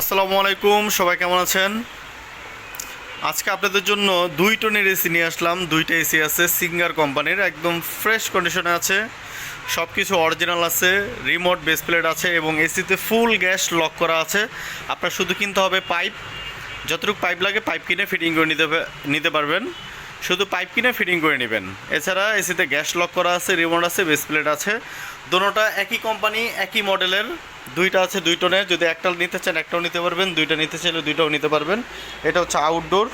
আসসালামু আলাইকুম, সবাই কেমন আছেন? আজকে আপনাদের জন্য দুই টনের এসি নিয়ে আসলাম। দুইটা এসি আছে সিঙ্গার কোম্পানির, একদম ফ্রেশ কন্ডিশনে আছে। সব কিছু অরিজিনাল আছে রিমোট বেস প্লেট আছে এবং এসিতে ফুল গ্যাস লক করা আছে। আপনার শুধু কিনতে হবে পাইপ যতটুকু পাইপ লাগে পাইপ কিনে ফিটিং করে নিতে নিতে পারবেন। শুধু পাইপ কিনে ফিটিং করে নেবেন। এছাড়া এসিতে গ্যাস লক করা আছে, রিমোট আছে বেস প্লেট আছে। দোনোটা একই কোম্পানি, একই মডেলের। দুইটা আছে দুই টনের। যদি একটা নিতে চান, একটাও নিতে পারবেন। দুইটা নিতে চাইলে দুইটাও নিতে পারবেন। এটা হচ্ছে আউটডোর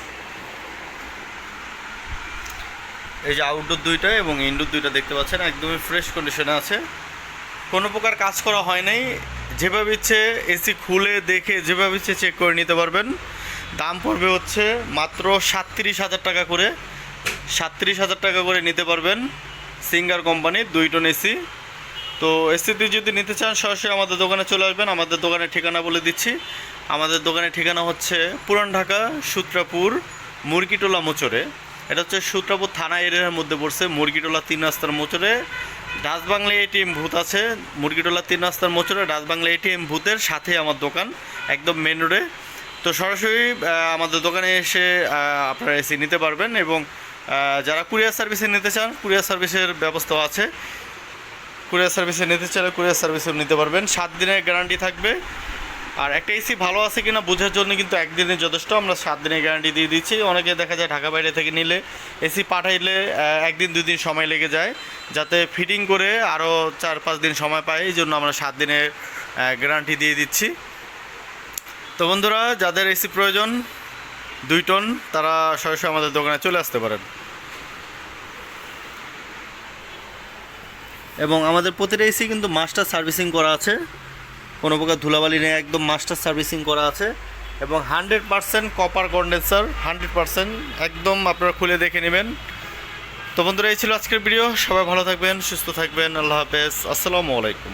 এই যে আউটডোর দুইটা এবং ইনডোর দুইটা দেখতে পাচ্ছেন। একদমই ফ্রেশ কন্ডিশনে আছে। কোনো প্রকার কাজ করা হয় নাই। যেভাবে ইচ্ছে এসি খুলে দেখে যেভাবে ইচ্ছে চেক করে নিতে পারবেন। দাম পড়বে হচ্ছে মাত্র সাতত্রিশ হাজার টাকা করে। সাতত্রিশ হাজার টাকা করে নিতে পারবেন সিঙ্গার কোম্পানির দুই টন এসি। তো এসিতে যদি নিতে চান, সরাসরি আমাদের দোকানে চলে আসবেন। আমাদের দোকানের ঠিকানা বলে দিচ্ছি। আমাদের দোকানের ঠিকানা হচ্ছে পুরান ঢাকা, সূত্রাপুর, মুরগিটোলা মোচরে এটা হচ্ছে সূত্রাপুর থানা এরিয়ার মধ্যে পড়ছে মুরগিটোলা তিন রাস্তার মোচরে ডাচবাংলা এটিএম ভূত আছে মুরগিটোলা তিন রাস্তার মোচরে ডাচবাংলা এটিএম ভূতের সাথে আমার দোকান, একদম মেন রোডে। তো সরাসরি আমাদের দোকানে এসে আপনারা এসি নিতে পারবেন এবং যারা কুরিয়ার সার্ভিসে নিতে চান, কুরিয়ার সার্ভিসের ব্যবস্থা আছে। কুরিয়ার সার্ভিসে নিতে চাইলে কুরিয়ার সার্ভিসেও নিতে পারবেন। সাত দিনের গ্যারান্টি থাকবে। আর একটা এসি ভালো আছে কিনা বোঝার জন্য কিন্তু একদিনের যথেষ্ট। আমরা সাত দিনের গ্যারান্টি দিয়ে দিচ্ছি। অনেকে দেখা যায় ঢাকা বাইরে থেকে নিলে এসি পাঠাইলে একদিন, দুই দিন সময় লেগে যায়। যাতে ফিটিং করে আরও চার, পাঁচ দিন সময় পাই এই জন্য আমরা সাত দিনের গ্যারান্টি দিয়ে দিচ্ছি। তো বন্ধুরা, যাদের এসি প্রয়োজন দুই টন, তারা সরাসরি আমাদের দোকানে চলে আসতে পারেন। এবং আমাদের প্রতিটা এসি কিন্তু মাস্টার সার্ভিসিং করা আছে। কোনো প্রকার ধুলাবালি নেই, একদম মাস্টার সার্ভিসিং করা আছে। এবং hundred percent copper condenser hundred percent একদম আপনারা খুলে দেখে নেবেন। তো বন্ধুরা, এই ছিল আজকের ভিডিও সবাই ভালো থাকবেন, সুস্থ থাকবেন। আল্লাহ হাফেজ। আসসালামু আলাইকুম।